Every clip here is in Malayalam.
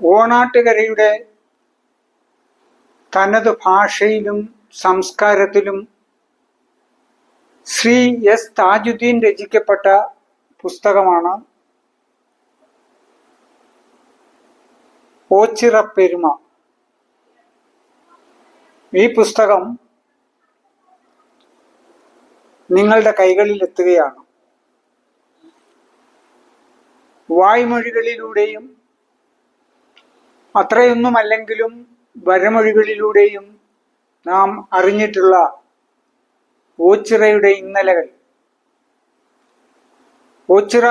ഓണാട്ടുകരയുടെ തനത് ഭാഷയിലും സംസ്കാരത്തിലും ശ്രീ എസ് താജുദ്ദീൻ രചിക്കപ്പെട്ട പുസ്തകമാണ് ഓച്ചിറപ്പെരുമ. ഈ പുസ്തകം നിങ്ങളുടെ കൈകളിൽ എത്തുകയാണ് വായ്മൊഴികളിലൂടെയും അത്രയൊന്നുമല്ലെങ്കിലും വരമൊഴികളിലൂടെയും നാം അറിഞ്ഞിട്ടുള്ള ഓച്ചിറയുടെ ഇന്നലകൾ. ഓച്ചിറ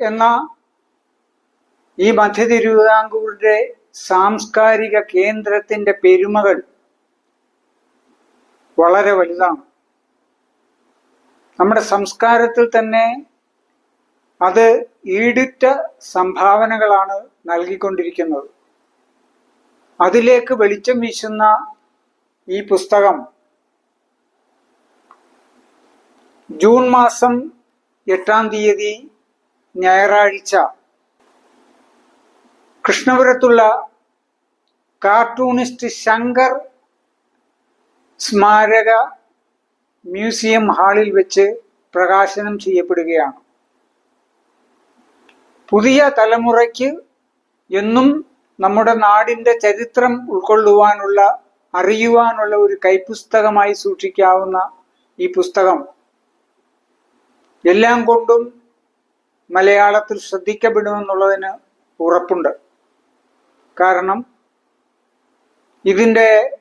എന്ന ഈ മധ്യ തിരുവിതാംകൂറിന്റെ സാംസ്കാരിക കേന്ദ്രത്തിന്റെ പെരുമകൾ വളരെ വലുതാണ്. നമ്മുടെ സംസ്കാരത്തിൽ തന്നെ അത് ഈടുറ്റ സംഭാവനകളാണ് നൽകിക്കൊണ്ടിരിക്കുന്നത്. അതിലേക്ക് വെളിച്ചം വീശുന്ന ഈ പുസ്തകം ജൂൺ മാസം എട്ടാം തീയതി ഞായറാഴ്ച കൃഷ്ണപുരത്തുള്ള കാർട്ടൂണിസ്റ്റ് ശങ്കർ സ്മാരക മ്യൂസിയം ഹാളിൽ വെച്ച് പ്രകാശനം ചെയ്യപ്പെടുകയാണ്. പുതിയ തലമുറയ്ക്ക് എന്നും നമ്മുടെ നാടിന്റെ ചരിത്രം ഉൾക്കൊള്ളുവാനുള്ള അറിയുവാനുള്ള ഒരു കൈപ്പുസ്തകമായി സൂക്ഷിക്കാവുന്ന ഈ പുസ്തകം. എല്ലാം കൊണ്ടും മലയാളത്തിൽ ശ്രദ്ധിക്കപ്പെടുമെന്നുള്ളതിന് ഉറപ്പുണ്ട്. കാരണം ഇതിന്റെ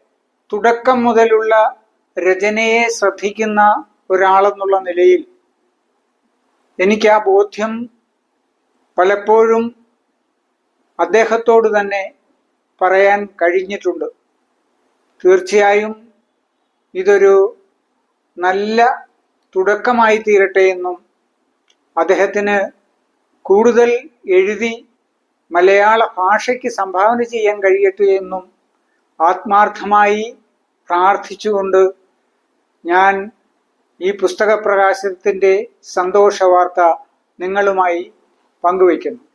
തുടക്കം മുതലുള്ള രചനയെ ശ്രദ്ധിക്കുന്ന ഒരാളെന്നുള്ള നിലയിൽ എനിക്ക് ആ ബോധ്യം പലപ്പോഴും അദ്ദേഹത്തോട് തന്നെ പറയാൻ കഴിഞ്ഞിട്ടുണ്ട്. തീർച്ചയായും ഇതൊരു നല്ല തുടക്കമായി തീരട്ടെ എന്നും അദ്ദേഹത്തിന് കൂടുതൽ എഴുതി മലയാള ഭാഷയ്ക്ക് സംഭാവന ചെയ്യാൻ കഴിയട്ടെ എന്നും ആത്മാർത്ഥമായി പ്രാർത്ഥിച്ചുകൊണ്ട് ഞാൻ ഈ പുസ്തക പ്രകാശനത്തിന്റെ സന്തോഷ വാർത്ത നിങ്ങളുമായി പങ്കുവയ്ക്കുന്നു.